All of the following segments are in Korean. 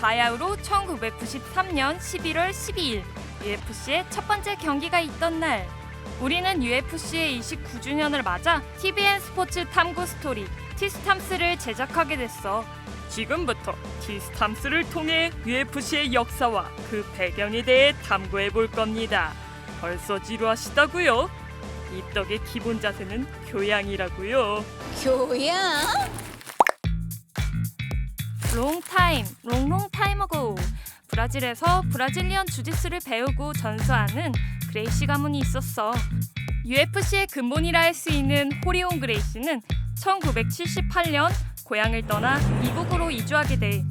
바야흐로 1993년 11월 12일 UFC의 첫 번째 경기가 있던 날 우리는 UFC의 29주년을 맞아 TVN 스포츠 탐구 스토리 티스탐스를 제작하게 됐어. 지금부터 티스탐스를 통해 UFC의 역사와 그 배경에 대해 탐구해 볼 겁니다. 벌써 지루하시다고요? 이 떡의 기본 자세는 교양이라고요. 교양? 롱타임, 롱롱 타임 어고 브라질에서 브라질리언 주짓수를 배우고 전수하는 그레이시 가문이 있었어. UFC의 근본이라 할 수 있는 호리온 그레이시는 1978년 고향을 떠나 미국으로 이주하게 돼.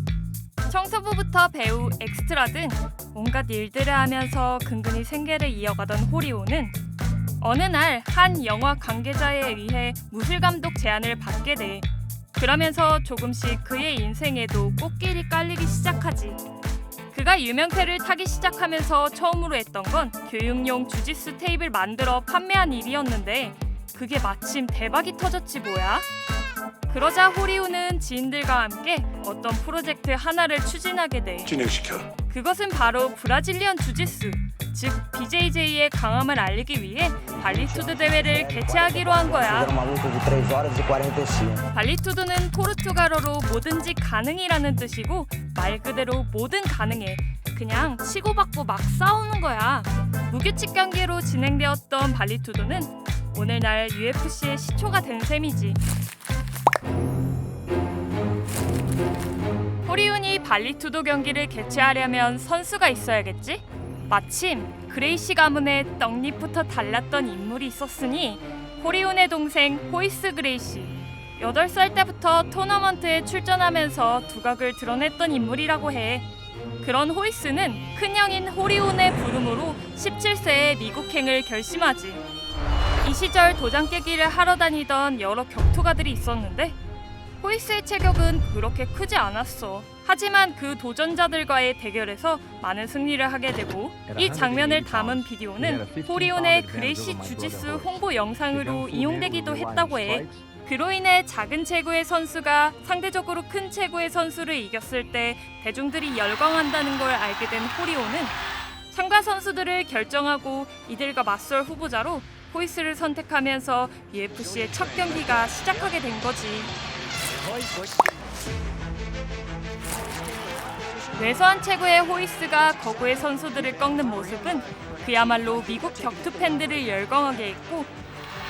청소부부터 배우, 엑스트라 등 온갖 일들을 하면서 근근히 생계를 이어가던 호리온은 어느 날 한 영화 관계자에 의해 무술 감독 제안을 받게 돼. 그러면서 조금씩 그의 인생에도 꽃길이 깔리기 시작하지. 그가 유명세를 타기 시작하면서 처음으로 했던 건 교육용 주짓수 테이블 만들어 판매한 일이었는데 그게 마침 대박이 터졌지 뭐야. 그러자 호리우는 지인들과 함께 어떤 프로젝트 하나를 추진하게 돼. 진행시켜. 그것은 바로 브라질리언 주짓수, 즉 BJJ의 강함을 알리기 위해 발리투드 대회를 개최하기로 한 거야. Fizeram uma luta de 3 horas 45. 발리투드는 포르투갈어로 뭐든지 가능이라는 뜻이고 말 그대로 뭐든 가능해. 그냥 치고받고 막 싸우는 거야. 무규칙 경기로 진행되었던 발리투드는 오늘날 UFC의 시초가 된 셈이지. 호리운이 발리투도 경기를 개최하려면 선수가 있어야겠지? 마침 그레이시 가문의 떡잎부터 달랐던 인물이 있었으니 호리운의 동생 호이스 그레이시 8살 때부터 토너먼트에 출전하면서 두각을 드러냈던 인물이라고 해. 그런 호이스는 큰형인 호리온의 부름으로 17세에 미국행을 결심하지. 이 시절 도장 깨기를 하러 다니던 여러 격투가들이 있었는데 호이스의 체격은 그렇게 크지 않았어. 하지만 그 도전자들과의 대결에서 많은 승리를 하게 되고 이 장면을 담은 비디오는 호리온의 그레이시 주짓수 홍보 영상으로 이용되기도 했다고 해. 그로 인해 작은 체구의 선수가 상대적으로 큰 체구의 선수를 이겼을 때 대중들이 열광한다는 걸 알게 된 호리오는 참가 선수들을 결정하고 이들과 맞설 후보자로 호이스를 선택하면서 UFC의 첫 경기가 시작하게 된 거지. 외소한 체구의 호이스가 거구의 선수들을 꺾는 모습은 그야말로 미국 격투 팬들을 열광하게 했고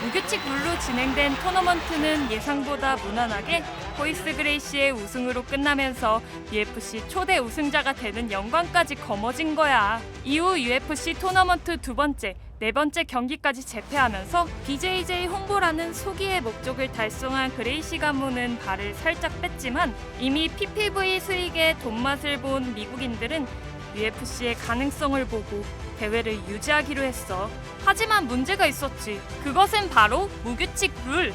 무규칙 룰로 진행된 토너먼트는 예상보다 무난하게 호이스 그레이시의 우승으로 끝나면서 UFC 초대 우승자가 되는 영광까지 거머쥔 거야. 이후 UFC 토너먼트 두 번째, 네 번째 경기까지 재패하면서 BJJ 홍보라는 소기의 목적을 달성한 그레이시 가문은 발을 살짝 뺐지만 이미 PPV 수익의 돈맛을 본 미국인들은 UFC의 가능성을 보고 대회를 유지하기로 했어. 하지만 문제가 있었지. 그것은 바로 무규칙 룰.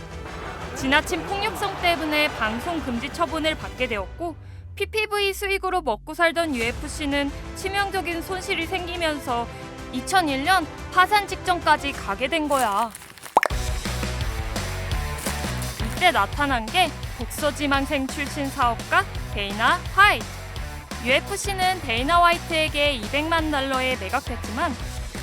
지나친 폭력성 때문에 방송 금지 처분을 받게 되었고 PPV 수익으로 먹고 살던 UFC는 치명적인 손실이 생기면서 2001년 파산 직전까지 가게 된 거야. 이때 나타난 게 독서지망생 출신 사업가 데이나 화이트. UFC는 데이나 화이트에게 200만 달러에 매각됐지만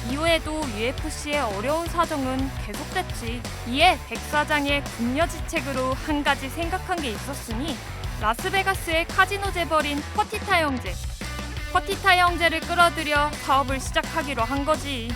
이후에도 UFC의 어려운 사정은 계속됐지. 이에 백 사장의 궁여지책으로 한 가지 생각한 게 있었으니 라스베가스의 카지노 재벌인 퍼티타 형제. 퍼티타 형제를 끌어들여 사업을 시작하기로 한 거지.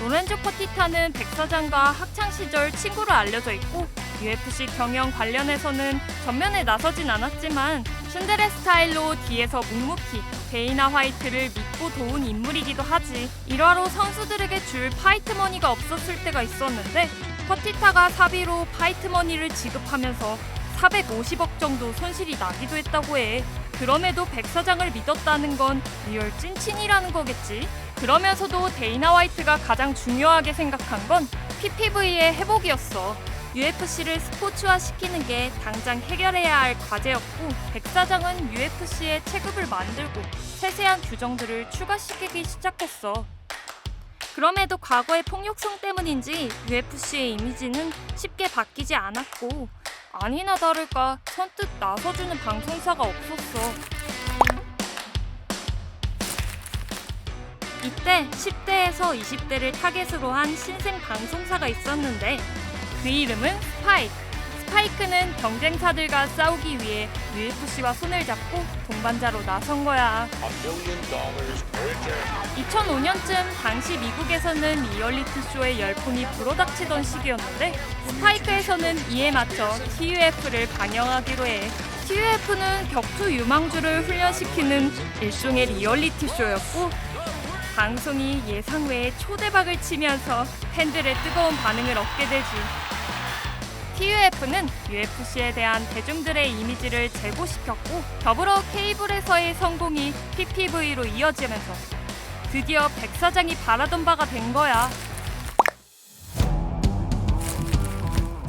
로렌조 퍼티타는 백 사장과 학창 시절 친구로 알려져 있고 UFC 경영 관련해서는 전면에 나서진 않았지만 츤데레 스타일로 뒤에서 묵묵히 데이나 화이트를 믿고 도운 인물이기도 하지. 일화로 선수들에게 줄 파이트 머니가 없었을 때가 있었는데 퍼티타가 사비로 파이트 머니를 지급하면서 450억 정도 손실이 나기도 했다고 해. 그럼에도 백 사장을 믿었다는 건 리얼 찐친이라는 거겠지. 그러면서도 데이나 화이트가 가장 중요하게 생각한 건 PPV의 회복이었어. UFC를 스포츠화 시키는 게 당장 해결해야 할 과제였고 백 사장은 UFC의 체급을 만들고 세세한 규정들을 추가시키기 시작했어. 그럼에도 과거의 폭력성 때문인지 UFC의 이미지는 쉽게 바뀌지 않았고 아니나 다를까 선뜻 나서주는 방송사가 없었어. 이때 10대에서 20대를 타겟으로 한 신생 방송사가 있었는데 그 이름은 스파이크. 스파이크는 경쟁사들과 싸우기 위해 UFC와 손을 잡고 동반자로 나선 거야. A million dollars per day. 2005년쯤 당시 미국에서는 리얼리티 쇼의 열풍이 불어닥치던 시기였는데 스파이크에서는 이에 맞춰 TUF를 방영하기로 해. TUF는 격투 유망주를 훈련시키는 일종의 리얼리티 쇼였고 방송이 예상 외의 초대박을 치면서 팬들의 뜨거운 반응을 얻게 되지. TUF는 UFC에 대한 대중들의 이미지를 제고시켰고 더불어 케이블에서의 성공이 PPV로 이어지면서 드디어 백 사장이 바라던 바가 된 거야.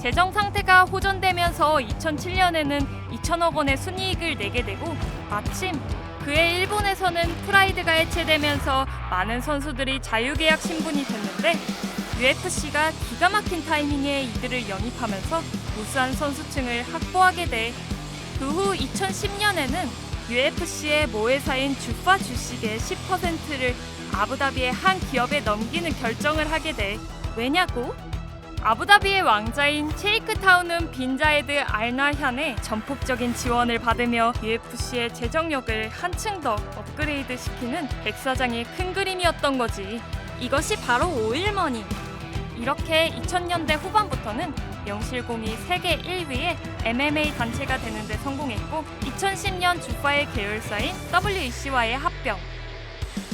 재정 상태가 호전되면서 2007년에는 2천억 원의 순이익을 내게 되고 마침 그해 일본에서는 프라이드가 해체되면서 많은 선수들이 자유계약 신분이 됐는데 UFC가 기가 막힌 타이밍에 이들을 영입하면서 우수한 선수층을 확보하게 돼. 그 후 2010년에는 UFC의 모회사인 주파 주식의 10%를 아부다비의 한 기업에 넘기는 결정을 하게 돼. 왜냐고? 아부다비의 왕자인 체이크 타운은 빈자에드 알나현의 전폭적인 지원을 받으며 UFC의 재정력을 한층 더 업그레이드 시키는 백사장의 큰 그림이었던 거지. 이것이 바로 오일머니. 이렇게 2000년대 후반부터는 영실공이 세계 1위의 MMA 단체가 되는 데 성공했고 2010년 주파의 계열사인 WEC와의 합병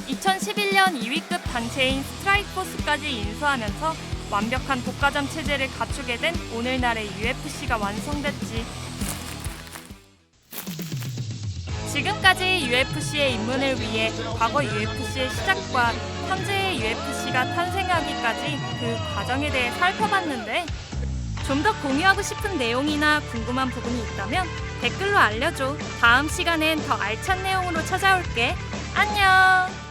2011년 2위급 단체인 스트라이크포스까지 인수하면서 완벽한 독과점 체제를 갖추게 된 오늘날의 UFC가 완성됐지. 지금까지 UFC의 입문을 위해 과거 UFC의 시작과 현재의 UFC 가 탄생하기까지 그 과정에 대해 살펴봤는데 좀 더 공유하고 싶은 내용이나 궁금한 부분이 있다면 댓글로 알려줘. 다음 시간엔 더 알찬 내용으로 찾아올게. 안녕!